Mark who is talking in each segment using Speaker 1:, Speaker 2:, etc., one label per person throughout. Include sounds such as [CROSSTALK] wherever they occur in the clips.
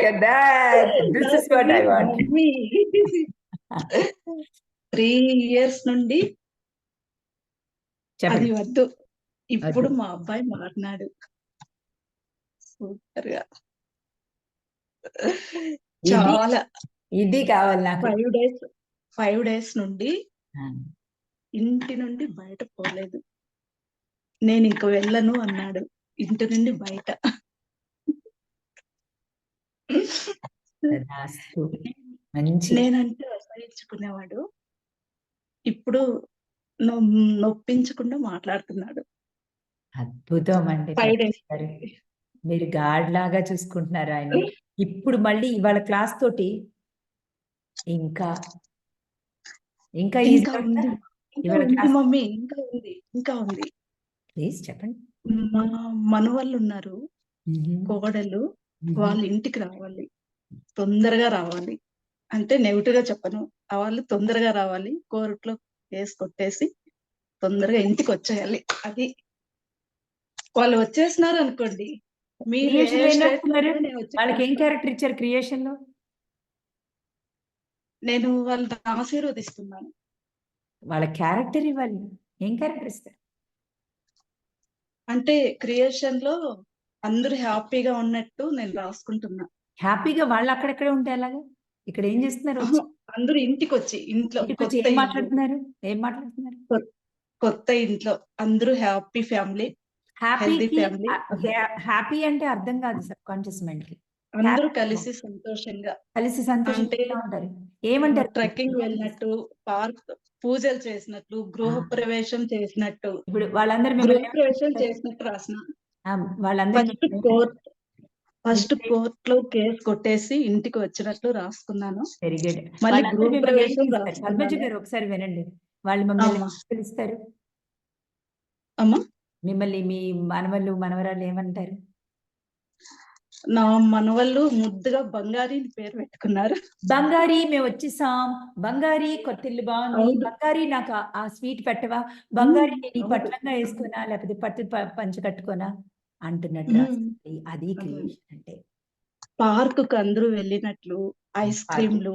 Speaker 1: at that. This is what I want. [LAUGHS]
Speaker 2: Three years నుండి అది వద్దు. ఇప్పుడు. మా అబ్బాయి మారినాడు.
Speaker 1: సూపర్గా
Speaker 2: చాలా.
Speaker 1: ఇది కావాలి నాకు.
Speaker 2: ఫైవ్ డేస్ ఫైవ్ డేస్ నుండి ఇంటి నుండి బయట పోలేదు. నేను ఇంక వెళ్ళను అన్నాడు. ఇంటి నుండి బయట.
Speaker 1: మంచి.
Speaker 2: నేనంటే అసహించుకునేవాడు ఇప్పుడు నొప్పించకుండా మాట్లాడుతున్నాడు.
Speaker 1: అద్భుతం అండి. మీరు గాడ్ లాగా చూసుకుంటున్నారు ఆయన. ఇప్పుడు మళ్ళీ ఇవాళ క్లాస్ తోటి ఇంకా ఇంకా
Speaker 2: మమ్మీ ఇంకా ఉంది ఇంకా ఉంది.
Speaker 1: ప్లీజ్ చెప్పండి.
Speaker 2: మా మనవాళ్ళు ఉన్నారు. కోడలు. వాళ్ళ ఇంటికి రావాలి. తొందరగా రావాలి. అంటే నెగిటివ్గా చెప్పను వాళ్ళు తొందరగా రావాలి. కోర్టులో కేసు కొట్టేసి తొందరగా ఇంటికి వచ్చేయాలి అది వాళ్ళు వచ్చేసినారు అనుకోండి.
Speaker 1: వాళ్ళకి ఏం. క్యారెక్టర్ ఇచ్చారు క్రియేషన్లో
Speaker 2: నేను వాళ్ళని ఆశీర్వదిస్తున్నాను.
Speaker 1: వాళ్ళ క్యారెక్టర్ ఇవ్వాలి. ఏం క్యారెక్టర్ ఇస్తారు?
Speaker 2: అంటే క్రియేషన్లో అందరూ హ్యాపీగా ఉన్నట్టు నేను రాసుకుంటున్నా.
Speaker 1: హ్యాపీగా వాళ్ళు అక్కడెక్కడ ఉంటే అలాగా? ఇక్కడ ఏం చేస్తున్నారు?
Speaker 2: అందరూ ఇంటికి వచ్చి ఇంట్లో
Speaker 1: ఏం మాట్లాడుతున్నారు? ఏం మాట్లాడుతున్నారు?
Speaker 2: కొత్త ఇంట్లో. అందరూ happy family.
Speaker 1: Happy
Speaker 2: family.
Speaker 1: Happy అంటే అర్థం కాదు సబ్ కాన్షియస్ మైండ్కి
Speaker 2: అందరూ. కలిసి సంతోషంగా.
Speaker 1: కలిసి సంతోషంగా ఉంటారు? ఏమంటారు?
Speaker 2: ట్రెక్కింగ్ వెళ్ళినట్టు పార్క్ పూజలు చేసినట్లు గృహ. ప్రవేశం చేసినట్టు.
Speaker 1: ఇప్పుడు వాళ్ళందరూ
Speaker 2: గృహ ప్రవేశం చేసినట్టు రాసిన.
Speaker 1: ఆ, వాళ్ళందరూ
Speaker 2: ఫస్ట్ కోర్ట్ ఫస్ట్ కోర్ట్లో కేసు కొట్టేసి ఇంటికి వచ్చినట్లు రాసుకున్నాను.
Speaker 1: వెరీ గుడ్
Speaker 2: మళ్ళీ
Speaker 1: గారు ఒకసారి వినండి. వాళ్ళు మిమ్మల్ని పిలుస్తారు.
Speaker 2: అమ్మా?
Speaker 1: మిమ్మల్ని మీ మనవళ్ళు మనవరాలు ఏమంటారు?
Speaker 2: నా మనవళ్ళు ముద్దుగా బంగారి పేరు పెట్టుకున్నారు.
Speaker 1: బంగారి మేము వచ్చేసాం. బంగారి కొత్తిల్లు బాగుంది. బంగారి నాకు ఆ- స్వీట్ పెట్టవా? బంగారి. నేను. పట్లంగా వేసుకోనా లేకపోతే పట్టు పంచ కట్టుకోనా? అంటున్నట్టు. రాస్తుంది. అది. క్రియేషన్ అంటే.
Speaker 2: పార్క్కు అందరూ వెళ్ళినట్లు ఐస్
Speaker 1: పార్క్.
Speaker 2: క్రీమ్లు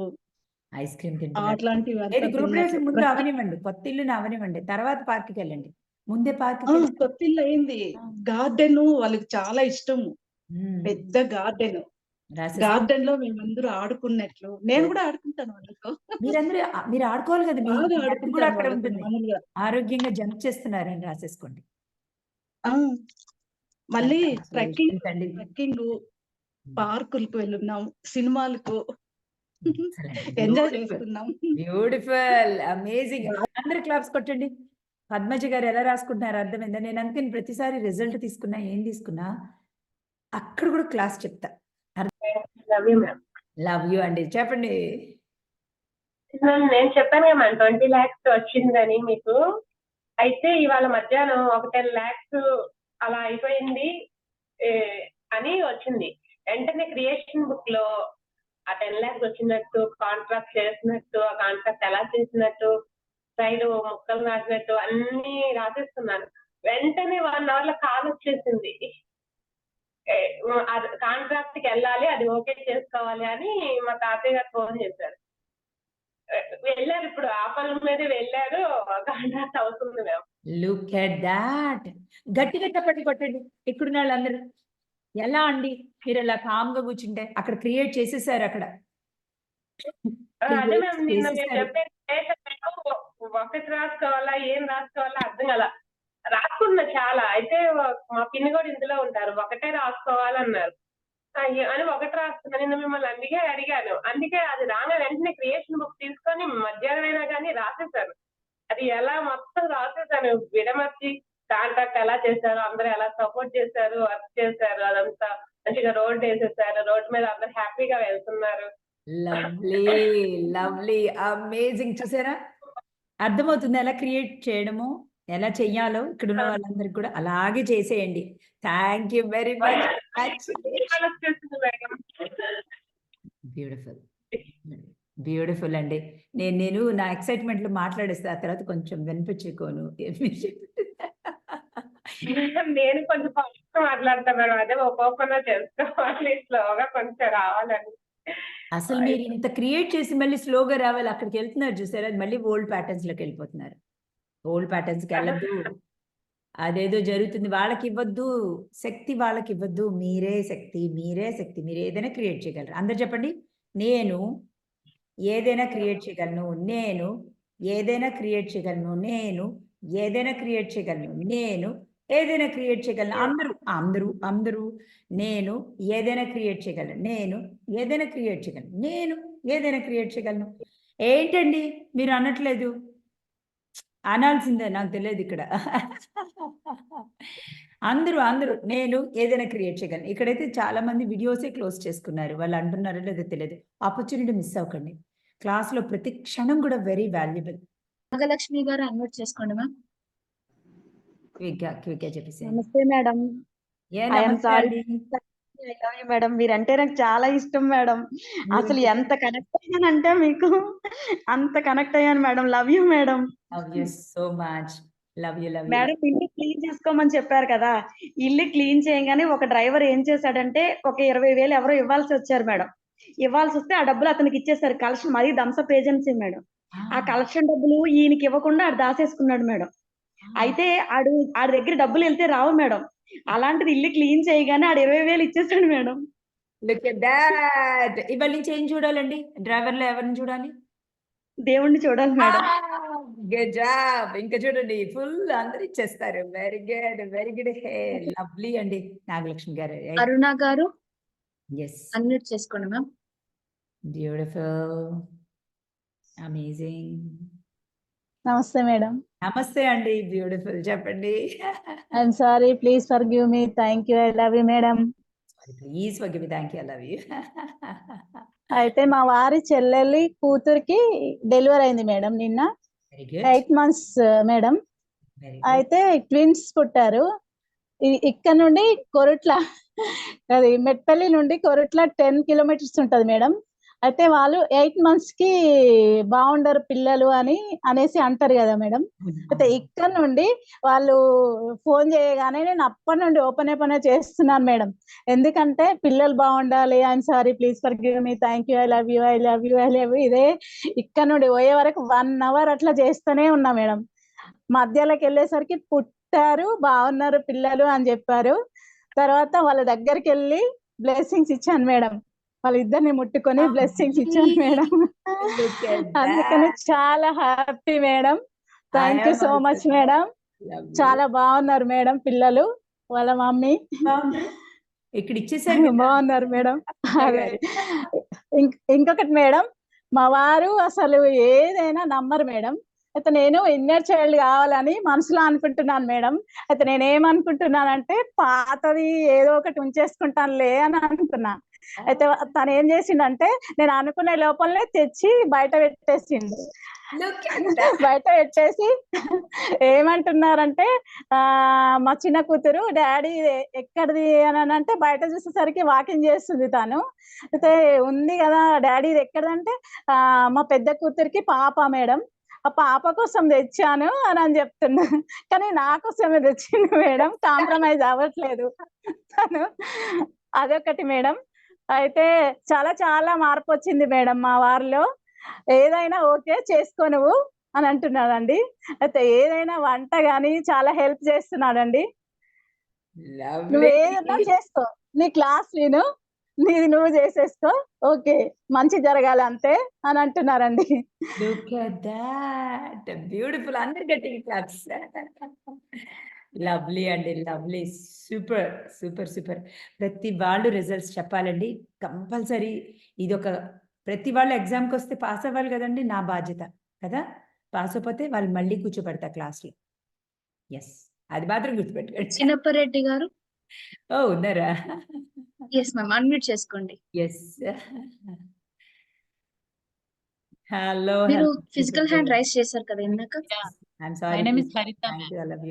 Speaker 1: ఐస్ క్రీమ్
Speaker 2: అంతా
Speaker 1: గ్రూప్
Speaker 2: తిన్నట్లు.
Speaker 1: ముందు అవనివ్వండి. కొత్త ఇల్లుని అవనివ్వండి. తర్వాత పార్క్కి వెళ్ళండి. ముందే పార్క్
Speaker 2: కొత్త ఇల్లు అయింది. గార్డెన్ వాళ్ళకి చాలా ఇష్టము. పెద్ద గార్డెన్. గార్డెన్లో మేమందరూ ఆడుకున్నట్లు. నేను కూడా ఆడుకుంటాను వాళ్ళతో.
Speaker 1: మీరందరూ మీరు ఆడుకోవాలి కదా మీ
Speaker 2: బాగా
Speaker 1: health కూడా అక్కడ ఉంటుంది. ఆరోగ్యంగా జంప్ చేస్తున్నారని రాసేసుకోండి.
Speaker 2: మళ్ళీ ట్రెక్కింగ్
Speaker 1: అండి.
Speaker 2: ట్రెక్కింగ్ పార్కులకు వెళ్ళున్నాం సినిమాలకు. Enjoy
Speaker 1: Beautiful.
Speaker 2: చేసుకున్నాం.
Speaker 1: బ్యూటిఫుల్. అమేజింగ్. అందరు క్లాప్స్ కొట్టండి. పద్మజ గారు ఎలా రాసుకుంటున్నారు అర్థమైందా? నేను అందుకని ప్రతిసారి రిజల్ట్ తీసుకున్నా ఏం తీసుకున్నా అక్కడ కూడా క్లాస్ చెప్తా.
Speaker 3: Love you ma'am
Speaker 1: love you అండి. చెప్పండి.
Speaker 3: నేను చెప్పాను కదా మ్యామ్ ట్వంటీ ల్యాక్స్ వచ్చిందని మీకు. అయితే ఇవాళ మధ్యాహ్నం ఒక టెన్ ల్యాక్స్ అలా అయిపోయింది. అని వచ్చింది. వెంటనే క్రియేషన్ బుక్లో ఆ టెన్ ల్యాక్స్ వచ్చినట్టు కాంట్రాక్ట్ చేసినట్టు ఆ కాంట్రాక్ట్ ఎలా చేసినట్టు సైడ్ ముక్కలు రాసినట్టు అన్ని రాసేస్తున్నాను వెంటనే వన్ అవర్లో కాల్ వచ్చేసింది. కాంట్రాక్ట్కి వెళ్ళాలి అది ఓకే చేసుకోవాలి అని మా తాతయ్య గారు ఫోన్ చేశారు. వెళ్ళారు ఇప్పుడు ఆ పనుల మీద వెళ్ళారు కాంట్రాక్ట్ అవుతుంది మేము.
Speaker 1: లుక్ ఎట్ దాట్ గట్టిగా చప్పట్లు కొట్టండి. ఇక్కడున్న వాళ్ళందరూ? ఎలా అండి? మీరు అలా కామ్గా కూర్చుంటే అక్కడ క్రియేట్ చేసేసారు అక్కడ.
Speaker 3: ఒకటి రాసుకోవాలా ఏం రాసుకోవాలా అర్థం కదా రాసుకున్నా చాలా. అయితే మా పిన్ని కూడా ఇందులో ఉంటారు. ఒకటే రాసుకోవాలన్నారు. అని ఒకటి రాస్తున్నా నిన్న మిమ్మల్ని అందుకే అడిగాను. అందుకే అది రాగా వెంటనే క్రియేషన్ బుక్ తీసుకొని మధ్యాహ్నం అయినా కానీ రాసేసాను అది ఎలా మొత్తం రాసేసాను విడమర్చి కాంట్రాక్ట్ ఎలా చేశారు? అందరూ ఎలా సపోర్ట్ చేశారు? వర్క్ చేశారు? అదంతా మంచిగా రోడ్ వేసేసారు. రోడ్ మీద అందరు హ్యాపీగా వెళ్తున్నారు.
Speaker 1: Lovely lovely. అమేజింగ్. చూసారా? అర్థమవుతుంది ఎలా క్రియేట్ చేయడము ఎలా చెయ్యాలో ఇక్కడ ఉన్న వాళ్ళందరికి కూడా. అలాగే చేసేయండి. Thank you very much. Beautiful. Beautiful అండి. నేను నేను నా ఎక్సైట్మెంట్లో మాట్లాడేస్తే. ఆ తర్వాత కొంచెం వినిపించుకోను.
Speaker 3: నేను కొంచెం మాట్లాడతా మేడం. అదే ఒక్కొక్కన చేసుకోవాలి స్లోగా కొంచెం రావాలని.
Speaker 1: అసలు మీరు ఇంత క్రియేట్ చేసి మళ్ళీ స్లోగా రావాలి. అక్కడికి వెళ్తున్నారు చూసారా? అది మళ్ళీ ఓల్డ్ ప్యాటర్న్స్లోకి వెళ్ళిపోతున్నారు. ఓల్డ్ ప్యాటర్న్స్కి వెళ్ళద్దు. అదేదో జరుగుతుంది. వాళ్ళకి ఇవ్వద్దు. శక్తి వాళ్ళకి ఇవ్వద్దు. మీరే శక్తి మీరే శక్తి. మీరు ఏదైనా క్రియేట్ చేయగలరు. అందరు చెప్పండి. నేను ఏదైనా క్రియేట్ చేయగలను. నేను ఏదైనా క్రియేట్ చేయగలను. నేను ఏదైనా క్రియేట్ చేయగలను. నేను ఏదైనా క్రియేట్ చేయగలను. అందరూ అందరూ అందరూ నేను ఏదైనా క్రియేట్ చేయగలను. నేను ఏదైనా క్రియేట్ చేయగలను. నేను ఏదైనా క్రియేట్ చేయగలను. ఏంటండి? మీరు అనట్లేదు. అనాల్సిందే నాకు తెలియదు ఇక్కడ. అందరూ అందరూ నేను ఏదైనా క్రియేట్ చేయగలను. ఇక్కడైతే చాలా మంది వీడియోసే క్లోజ్ చేసుకున్నారు. వాళ్ళు అంటున్నారో లేదో తెలియదు. ఆపర్చునిటీ మిస్ అవ్వకండి. క్లాస్లో ప్రతి క్షణం కూడా వెరీ వాల్యుబుల్.
Speaker 4: నాగలక్ష్మి గారు అన్మ్యూట్ చేసుకోండి మ్యామ్.
Speaker 1: చెప్పేసి
Speaker 5: నమస్తే మేడం.
Speaker 1: ఏ నమస్తే
Speaker 5: మీరంటే నాకు చాలా ఇష్టం మేడం. అసలు ఎంత కనెక్ట్ అయ్యానంటే మీకు అంత కనెక్ట్ అయ్యాను madam. Love you madam.
Speaker 1: Love you so much love you love
Speaker 5: madam ఇల్లు క్లీన్ చేసుకోమని చెప్పారు కదా. ఇల్లు క్లీన్ చేయగానే ఒక డ్రైవర్ ఏం చేశాడంటే ఒక ఇరవై వేలు ఎవరో ఇవ్వాల్సి వచ్చారు మేడం. ఇవ్వాల్సి వస్తే ఆ డబ్బులు అతనికి ఇచ్చేసారు కలెక్షన్ మరీ దంసప్ ఏజెన్సీ మేడం. ఆ కలెక్షన్ డబ్బులు ఈయనకి ఇవ్వకుండా దాసేసుకున్నాడు మేడం. అయితే ఆడు ఆడి దగ్గర డబ్బులు వెళ్తే రావు మేడం. అలాంటిది ఇల్లు క్లీన్ చేయగానే ఆడు ఇరవై వేలు ఇచ్చేసాడు మేడం.
Speaker 1: లుక్ ఎట్ దాట్ ఇవాళ నుంచి ఏం చూడాలండి? డ్రైవర్లో ఎవరిని చూడాలి?
Speaker 5: దేవుణ్ణి చూడాలి మేడం.
Speaker 1: గుడ్ జాబ్ ఇంకా చూడండి ఫుల్ అందరు ఇచ్చేస్తారు. Very good very good hey lovely అండి నాగలక్ష్మి గారు.
Speaker 4: అరుణ గారు?
Speaker 1: ఎస్
Speaker 4: అన్మ్యూట్ చేసుకోండి మ్యామ్.
Speaker 1: బ్యూటిఫుల్ అమేజింగ్
Speaker 6: నమస్తే మేడం.
Speaker 1: నమస్తే అండి బ్యూటిఫుల్ చెప్పండి.
Speaker 6: I'm sorry please forgive me thank you I love you madam
Speaker 1: please forgive thank you I love you
Speaker 6: అయితే మా వారి చెల్లెలి కూతురికి డెలివరీ అయింది మేడం నిన్న. ఎయిట్ మంత్స్ మేడం అయితే ట్విన్స్ పుట్టారు. ఇక్కడ నుండి కొరుట్ల అది మెట్పల్లి నుండి కొరుట్ల టెన్ కిలోమీటర్స్ ఉంటది మేడం అయితే వాళ్ళు ఎయిట్ మంత్స్కి బాగుండరు పిల్లలు అని అనేసి అంటారు కదా మేడం. అయితే ఇక్కడ నుండి వాళ్ళు ఫోన్ చేయగానే నేను అప్పటి నుండి ఓపెన్ ఓపెన్ చేస్తున్నాను మేడం. ఎందుకంటే పిల్లలు బాగుండాలి I'm sorry please forgive me thank you I love you I love you I love you ఇదే ఇక్కడ నుండి పోయే వరకు వన్ అవర్ అట్లా చేస్తూనే ఉన్నా మేడం. మధ్యలోకి వెళ్ళేసరికి పుట్టారు బాగున్నారు పిల్లలు అని చెప్పారు. తర్వాత వాళ్ళ దగ్గరికి వెళ్ళి బ్లెస్సింగ్స్ ఇచ్చాను మేడం. వాళ్ళిద్దరిని ముట్టుకొని బ్లెస్సింగ్స్ ఇచ్చాను [LAUGHS] మేడం. అందుకని. చాలా happy madam. Thank you so much madam. చాలా బాగున్నారు మేడం పిల్లలు వాళ్ళ మమ్మీ.
Speaker 1: ఇక్కడ ఇచ్చేసారు.
Speaker 6: బాగున్నారు మేడం. ఇంకొకటి మేడం మా వారు అసలు ఏదైనా నమ్మరు మేడం. అయితే నేను ఇన్నర్ చైల్డ్ కావాలని మనసులో అనుకుంటున్నాను మేడం. అయితే నేను ఏమనుకుంటున్నానంటే పాతది ఏదో ఒకటి ఉంచేసుకుంటానులే అని అనుకున్నా. అయితే తను ఏం చేసిండంటే నేను అనుకునే లోపలనే తెచ్చి బయట పెట్టేసిండు. [LAUGHS] బయట పెట్టేసి ఏమంటున్నారంటే ఆ మా చిన్న కూతురు డాడీ ఎక్కడిది అని అంటే బయట చూసేసరికి వాకింగ్ చేస్తుంది తను. అయితే ఉంది కదా డాడీ ఇది ఎక్కడంటే ఆ మా పెద్ద కూతురికి పాప మేడం. ఆ పాప కోసం తెచ్చాను అని అని చెప్తున్నా. కానీ నా కోసమే తెచ్చింది మేడం. కాంప్రమైజ్ అవ్వట్లేదు. తను అదొకటి మేడం. అయితే చాలా చాలా మార్పు వచ్చింది మేడం మా వారిలో. ఏదైనా ఓకే చేసుకో నువ్వు అని అంటున్నాడండి. అయితే ఏదైనా వంట గాని చాలా హెల్ప్ చేస్తున్నాడండి. నువ్వు. ఏదైనా చేసుకో. నీ క్లాస్ విను. నీది నువ్వు చేసేసుకో. ఓకే మంచి జరగాలి అంతే అని అంటున్నారండి.
Speaker 1: Beautiful. అందరు గట్టిగా క్లాప్స్ లవ్లీ అండి లవ్లీ సూపర్ సూపర్ సూపర్ ప్రతి వాళ్ళు రిజల్ట్స్ చెప్పాలండి. కంపల్సరీ ఇది ఒక ప్రతి వాళ్ళు ఎగ్జామ్కి వస్తే పాస్ అవ్వాలి కదండి నా బాధ్యత. కదా? పాస్ అయిపోతే వాళ్ళు మళ్ళీ కూర్చోబెడతా క్లాస్లో ఎస్ అది మాత్రం గుర్తుపెట్టుకోండి.
Speaker 4: చిన్నప్పరెడ్డి గారు?
Speaker 1: ఓ ఉన్నారా?
Speaker 4: ఎస్ మ్యామ్ అన్మ్యూట్ చేసుకోండి.
Speaker 1: ఎస్ హలో
Speaker 4: మీరు ఫిజికల్ హ్యాండ్ రైస్ చేశారు కదా ఇందాక?
Speaker 1: I'm sorry love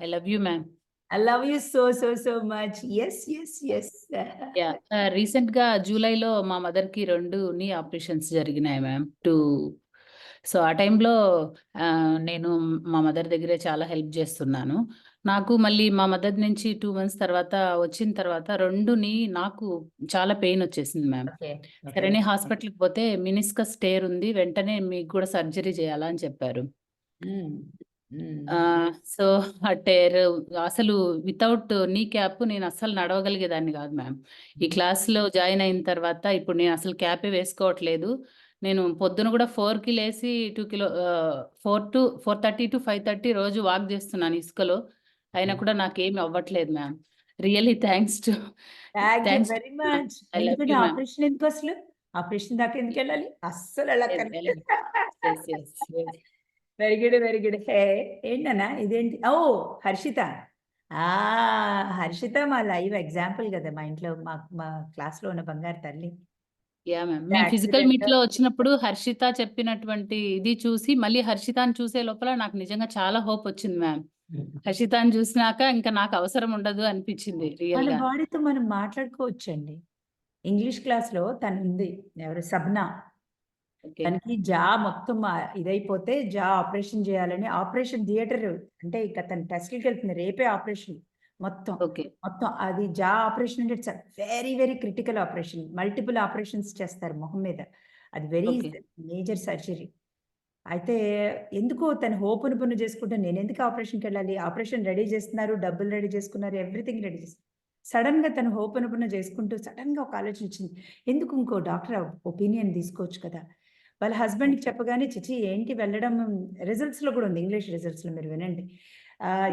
Speaker 1: I love you ma'am I love you so so so much yes
Speaker 7: yes yes రీసెంట్గా జూలైలో మా మదర్కి రెండు నీ ఆపరేషన్స్ జరిగినాయి మ్యామ్ టూ సో ఆ టైంలో నేను మా మదర్ దగ్గరే చాలా హెల్ప్ చేస్తున్నాను. నాకు మళ్ళీ మా మదర్ నుంచి టూ మంత్స్ తర్వాత వచ్చిన తర్వాత రెండుని నాకు చాలా పెయిన్ వచ్చేసింది మ్యామ్. సరేనే హాస్పిటల్కి పోతే మినిస్కస్ స్టేర్ ఉంది వెంటనే మీకు కూడా సర్జరీ చేయాలా అని చెప్పారు. సో ఆ టేర్ అసలు వితౌట్ నీ క్యాప్ నేను అస్సలు నడవగలిగేదాన్ని కాదు మ్యామ్. ఈ క్లాస్లో జాయిన్ అయిన తర్వాత ఇప్పుడు నేను అసలు క్యాపే వేసుకోవట్లేదు. నేను పొద్దున కూడా ఫోర్కి లేసి two kilo four to four thirty to five thirty రోజు వాక్ చేస్తున్నాను ఇసుకలో. అయినా కూడా నాకేమి అవ్వట్లేదు ma'am. Really thanks to
Speaker 1: thank you
Speaker 7: Thanks.
Speaker 1: Very much. Operation ఎందుకు అసలు? ఆపరేషన్ దాకా ఎందుకు వెళ్ళాలి? అస్సలు very good very good hey ఏంటన్నా? ఇదేంటి? ఓ హర్షిత. ఆ హర్షిత మా లైవ్ ఎగ్జాంపుల్ కదా మా ఇంట్లో మా మా క్లాస్లో ఉన్న బంగారు తల్లి.
Speaker 7: యా మ్యామ్ మేము ఫిజికల్. మీట్లో వచ్చినప్పుడు హర్షిత చెప్పినటువంటి ఇది చూసి మళ్ళీ హర్షితాని చూసే లోపల నాకు నిజంగా చాలా హోప్ వచ్చింది మ్యామ్ హర్షితాని చూసినాక ఇంకా నాకు అవసరం ఉండదు అనిపించింది రియల్
Speaker 1: మన
Speaker 7: గా.
Speaker 1: వాడితో మనం మాట్లాడుకోవచ్చండి. ఇంగ్లీష్ క్లాస్లో తను ఉంది ఎవరు? సబ్నా.
Speaker 7: ఓకే
Speaker 1: తనకి జా మొత్తం ఆ ఇదైపోతే జా ఆపరేషన్ చేయాలని ఆపరేషన్ థియేటర్ అంటే ఇక తన టెస్ట్కి వెళ్తుంది రేపే ఆపరేషన్. మొత్తం.
Speaker 7: ఓకే.
Speaker 1: మొత్తం అది జా ఆపరేషన్ అంటే it's very very critical operation. Multiple operations చేస్తారు మొహం మీద. అది వెరీ. Major surgery. అయితే ఎందుకో తన హోప్ పును చేసుకుంటే నేను ఎందుకు ఆపరేషన్కి వెళ్ళాలి? ఆపరేషన్ రెడీ చేస్తున్నారు డబ్బులు రెడీ చేసుకున్నారు ఎవ్రీథింగ్ రెడీ చేస్తున్నారు సడన్గా తను హోప్ పును చేసుకుంటూ సడన్గా ఒక ఆలోచన వచ్చింది. ఎందుకు ఇంకో డాక్టర్ ఒపీనియన్ తీసుకోవచ్చు కదా? వాళ్ళ హస్బెండ్కి చెప్పగానే చిచి ఏంటి వెళ్ళడం? రిజల్ట్స్లో కూడా ఉంది. ఇంగ్లీష్ రిజల్ట్స్లో మీరు వినండి.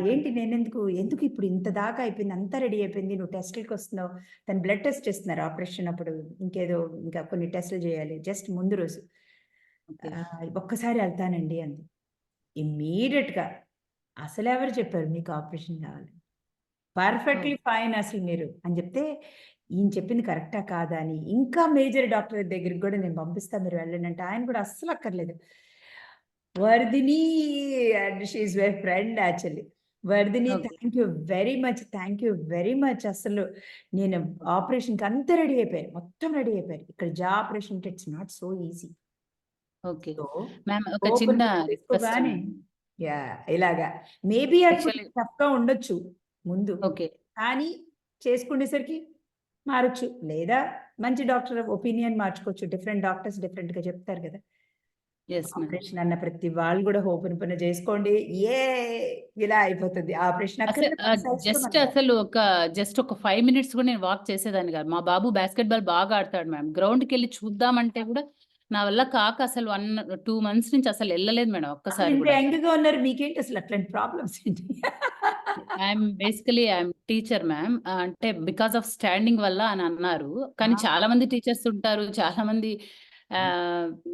Speaker 1: ఏంటి నేను ఎందుకు ఇప్పుడు ఇంత దాకా అయిపోయింది? అంతా రెడీ అయిపోయింది? నువ్వు టెస్ట్లకి వస్తున్నావు? తను బ్లడ్ టెస్ట్ చేస్తున్నారు ఆపరేషన్ అప్పుడు. ఇంకేదో ఇంకా కొన్ని టెస్టులు చేయాలి. జస్ట్ ముందు రోజు. ఒక్కసారి వెళ్తానండి అంది. ఇమ్మీడియట్గా అసలు ఎవరు చెప్పారు మీకు ఆపరేషన్ కావాలి? పర్ఫెక్ట్లీ ఫైన్ అసలు మీరు. అని చెప్తే ఈయన చెప్పింది కరెక్టా కాదా అని. ఇంకా మేజర్ డాక్టర్ దగ్గరికి కూడా నేను పంపిస్తా మీరు వెళ్ళండి అంటే ఆయన కూడా అస్సలు అక్కర్లేదు. Vardhini and she's my friend actually Vardhini. Thank you very much thank you very much అసలు నేను ఆపరేషన్కి అంతా రెడీ అయిపోయాను మొత్తం రెడీ అయిపోయారు ఇక్కడ jaw operation it's not so easy
Speaker 7: okay ma'am ఒక చిన్న
Speaker 1: యా ఇలాగా. మేబీ గా ఉండొచ్చు ముందు.
Speaker 7: ఓకే
Speaker 1: కానీ చేసుకునేసరికి మారచ్చు. లేదా మంచి డాక్టర్ ఒపీనియన్ మార్చుకోవచ్చు. డిఫరెంట్ డాక్టర్స్ డిఫరెంట్గా చెప్తారు కదా. ఆపరేషన్ అన్న ప్రతి వాళ్ళు కూడా ఓపెన్ పని చేసుకోండి. ఏ ఇలా అయిపోతుంది. ఆపరేషన్
Speaker 7: జస్ట్ అసలు ఒక జస్ట్ ఒక ఫైవ్ మినిట్స్ కూడా నేను వాక్ చేసేదాన్ని కాదు. మా బాబు బాస్కెట్ బాల్ బాగా ఆడతాడు మ్యామ్ గ్రౌండ్కి వెళ్ళి చూద్దామంటే కూడా నా వల్ల కాక అసలు వన్ టూ మంత్స్ నుంచి అసలు వెళ్ళలేదు మేడం ఒక్కసారి
Speaker 1: ఉన్నారు మీకేంటి అసలు అట్లాంటి ప్రాబ్లమ్స్ ఏంటి?
Speaker 7: I'm basically I'm teacher ma'am అంటే బికాస్ ఆఫ్ స్టాండింగ్ వల్ల అని అన్నారు. కానీ. చాలా మంది టీచర్స్ ఉంటారు చాలా మంది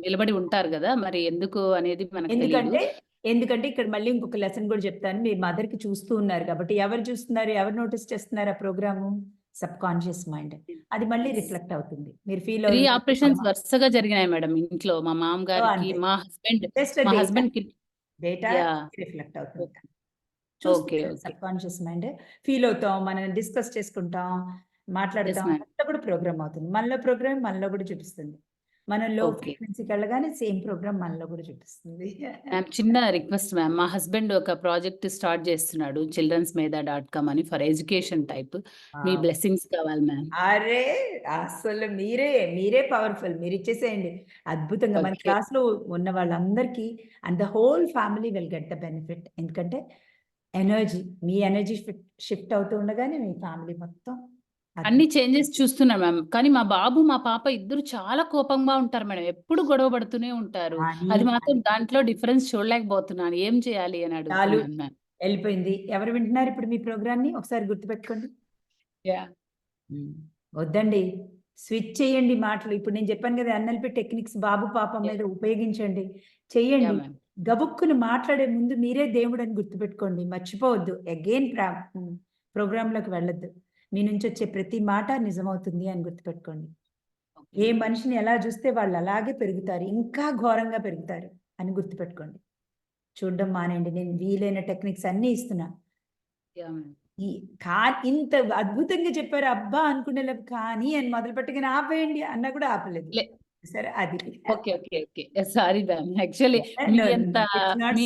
Speaker 7: నిలబడి ఉంటారు కదా మరి ఎందుకు అనేది మనకు
Speaker 1: ఎందుకంటే ఎందుకంటే ఇక్కడ మళ్ళీ ఇంకొక లెసన్ కూడా చెప్తాను. మీ మదర్కి చూస్తూ ఉన్నారు కాబట్టి ఎవరు చూస్తున్నారు ఎవరు నోటీస్ చేస్తున్నారు ఆ ప్రోగ్రాము సబ్ కాన్షియస్ మైండ్ అది మళ్ళీ రిఫ్లెక్ట్ అవుతుంది. మీరు ఫీల్
Speaker 7: త్రీ ఆపరేషన్స్ వరుసగా జరిగినాయి మేడం ఇంట్లో. మా మామగారికి
Speaker 1: అంతే.
Speaker 7: మా హస్బెండ్ మా హస్బెండ్కి
Speaker 1: డేటా రిఫ్లెక్ట్ అవుతుంది.
Speaker 7: Okay.
Speaker 1: Subconscious mind feel అవుతాం మనం డిస్కస్ చేసుకుంటాం మాట్లాడతాం. అంతా కూడా ప్రోగ్రామ్ అవుతుంది. మనలో ప్రోగ్రామ్ మనలో కూడా చూపిస్తుంది. మనం లో
Speaker 7: Okay.
Speaker 1: ఫ్రీక్వెన్సీకి వెళ్ళగానే సేమ్ ప్రోగ్రామ్ మనలో కూడా చూపిస్తుంది.
Speaker 7: మ్యామ్ చిన్న రిక్వెస్ట్ మ్యామ్. మా హస్బెండ్ ఒక ప్రాజెక్ట్ స్టార్ట్ చేస్తున్నాడు చిల్డ్రన్స్ మీద డాట్ కామ్ అని ఫర్ ఎడ్యుకేషన్ టైప్. మీ
Speaker 1: Wow.
Speaker 7: బ్లెస్సింగ్స్ కావాలి మ్యామ్.
Speaker 1: అరే అసలు మీరే మీరే పవర్ఫుల్. మీరు ఇచ్చేసేయండి. అద్భుతంగా మన. క్లాస్లో ఉన్న వాళ్ళందరికీ and the whole family will get the benefit. ఎందుకంటే ఎనర్జీ మీ ఎనర్జీ షిఫ్ట్ అవుతూ ఉండగానే మీ ఫ్యామిలీ మొత్తం
Speaker 7: అన్ని చేంజెస్ చూస్తున్నా మ్యామ్. కానీ మా బాబు మా పాప ఇద్దరు చాలా కోపంగా ఉంటారు మేడం. ఎప్పుడు గొడవ పడుతూనే ఉంటారు.
Speaker 1: కానీ
Speaker 7: అది మాత్రం దాంట్లో డిఫరెన్స్ చూడలేకపోతున్నాను. ఏం చేయాలి అని అడుగుతున్నాను మ్యామ్.
Speaker 1: వెళ్ళిపోయింది. ఎవరు వింటున్నారు ఇప్పుడు మీ ప్రోగ్రామ్ని ఒకసారి గుర్తుపెట్టుకోండి.
Speaker 7: యా.
Speaker 1: వద్దండి. స్విచ్ చేయండి మాటలు. ఇప్పుడు నేను చెప్పాను కదా ఎన్ఎల్పి టెక్నిక్స్ బాబు పాప మీద ఉపయోగించండి. చెయ్యండి
Speaker 7: మ్యామ్.
Speaker 1: గబుక్కును మాట్లాడే ముందు మీరే దేవుడు అని గుర్తుపెట్టుకోండి. మర్చిపోవద్దు. అగైన్ ప్రోగ్రాంలోకి వెళ్ళొద్దు. మీ నుంచి వచ్చే ప్రతి మాట నిజమవుతుంది అని గుర్తుపెట్టుకోండి. ఏ మనిషిని ఎలా చూస్తే వాళ్ళు అలాగే పెరుగుతారు ఇంకా ఘోరంగా పెరుగుతారు అని గుర్తుపెట్టుకోండి. చూడడం మానేయండి నేను వీలైన టెక్నిక్స్ అన్నీ ఇస్తున్నా. ఈ కా ఇంత అద్భుతంగా చెప్పారు అబ్బా అనుకునే కానీ అని మొదలు పెట్టగానే ఆపేయండి అన్నా కూడా ఆపలేదు. సరే అది.
Speaker 7: Okay okay okay. Sorry ma'am. Actually అంత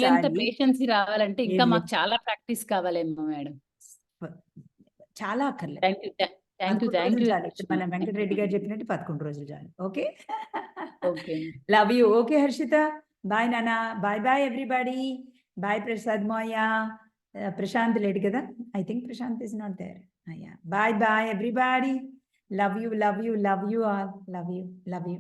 Speaker 1: sorry.
Speaker 7: పేషెన్స్ రావాలంటే ఇంకా మాకు. చాలా ప్రాక్టీస్ కావాలేమో మేడం.
Speaker 1: చాలా అక్కర్లేదు.
Speaker 7: థ్యాంక్ యూ థ్యాంక్ యూ
Speaker 1: పదకొండు
Speaker 7: థ్యాంక్
Speaker 1: రోజులు
Speaker 7: యూ
Speaker 1: చాలు ఇప్పుడు మన వెంకటరెడ్డి గారు చెప్పినట్టు పదకొండు రోజులు చాలు. Okay?
Speaker 7: Okay.
Speaker 1: Love you okay Harshitha. Bye నానా. Bye bye everybody bye Prasad మోయా. Prashanth లేడు కదా? I think Prashanth is not there అయ్యా bye bye everybody love you love you love you all love you love you